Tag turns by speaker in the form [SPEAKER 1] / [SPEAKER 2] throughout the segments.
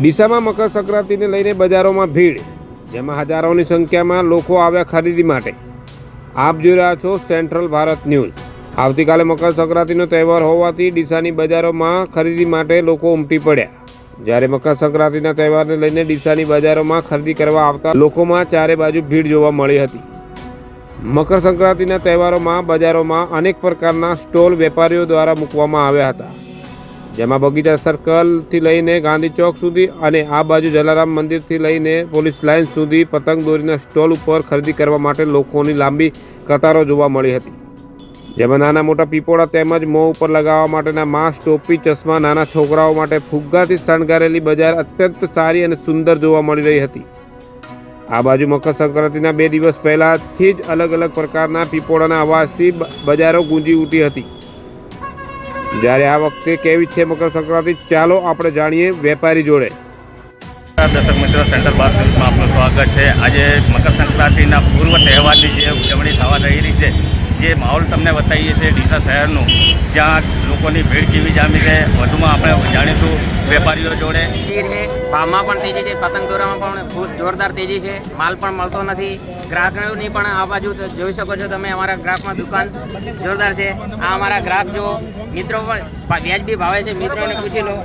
[SPEAKER 1] ડીસામાં મકર સંક્રાંતિને લઈને બજારોમાં ભીડ, જેમાં હજારોની સંખ્યામાં લોકો આવ્યા ખરીદી માટે. આપ જોઈ રહ્યા છો સેન્ટ્રલ ભારત ન્યૂઝ. આવતીકાલે મકર સંક્રાંતિનો તહેવાર હોવાથી ડીસાની બજારોમાં ખરીદી માટે લોકો ઉમટી પડ્યા. જ્યારે મકર સંક્રાંતિના તહેવારને લઈને ડીસાની બજારોમાં ખરીદી કરવા આવતા લોકોમાં ચારે બાજુ ભીડ જોવા મળી હતી. મકર સંક્રાંતિના તહેવારોમાં બજારોમાં અનેક પ્રકારના સ્ટોલ વેપારીઓ દ્વારા મૂકવામાં આવ્યા હતા. જેમાં બગીચા સર્કલથી લઈને ગાંધી ચોક સુધી અને આ બાજુ જલારામ મંદિરથી લઈને પોલીસ લાઇન સુધી પતંગ દોરીના સ્ટોલ ઉપર ખરીદી કરવા માટે લોકોની લાંબી કતારો જોવા મળી હતી. જેમાં નાના મોટા પીપોળા તેમજ મોં ઉપર લગાવવા માટેના માસ્ક ટોપી, ચશ્મા, નાના છોકરાઓ માટે ફુગ્ગાથી શણગારેલી બજાર અત્યંત સારી અને સુંદર જોવા મળી રહી હતી. આ બાજુ મકર સંક્રાંતિના બે દિવસ પહેલાથી જ અલગ અલગ પ્રકારના પીપોળાના અવાજથી બજારો ગુંજી ઉઠી હતી. જ્યારે આ વખતે કેવી છે મકર સંક્રાંતિ, ચાલો આપણે જાણીએ વેપારી જોડે.
[SPEAKER 2] દર્શક મિત્રો, સેન્ટર ન્યૂઝમાં આપનું સ્વાગત છે. આજે મકર સંક્રાંતિના પૂર્વ તહેવારની જે ઉજવણી થવા રહી રહી છે માહોલ તમને બતાવીએ છીએ ડીસા શહેરનું જ્યાં લોકોની ભીડ કેવી જામી છે વધુમાં આપણે જાણીશું વેપારીઓ જોડે.
[SPEAKER 3] ભાવમાં પણ તેજી છે પતંગ દોરામાં પણ ખૂબ જોરદાર તેજી છે માલ પણ મળતો નથી. ગ્રાહકની પણ આ બાજુ જોઈ શકો છો તમે અમારા ગ્રાહકમાં દુકાન જોરદાર છે. આ અમારા ગ્રાહક જો મિત્રો પણ વ્યાજબી ભાવે છે મિત્રોને પૂછી લો.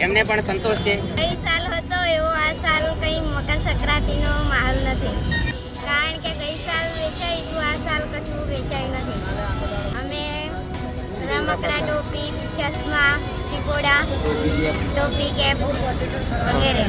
[SPEAKER 3] એમને પણ સંતોષ છે.
[SPEAKER 4] કઈ સાલ હતો એવો આ સાલ કંઈ મકર સંક્રાંતિનો માહોલ નથી. કશું વેચાયું નથી. અમે રમકડા ટોપી ચશ્મા ટીકોડા ટોપી કેપ વગેરે.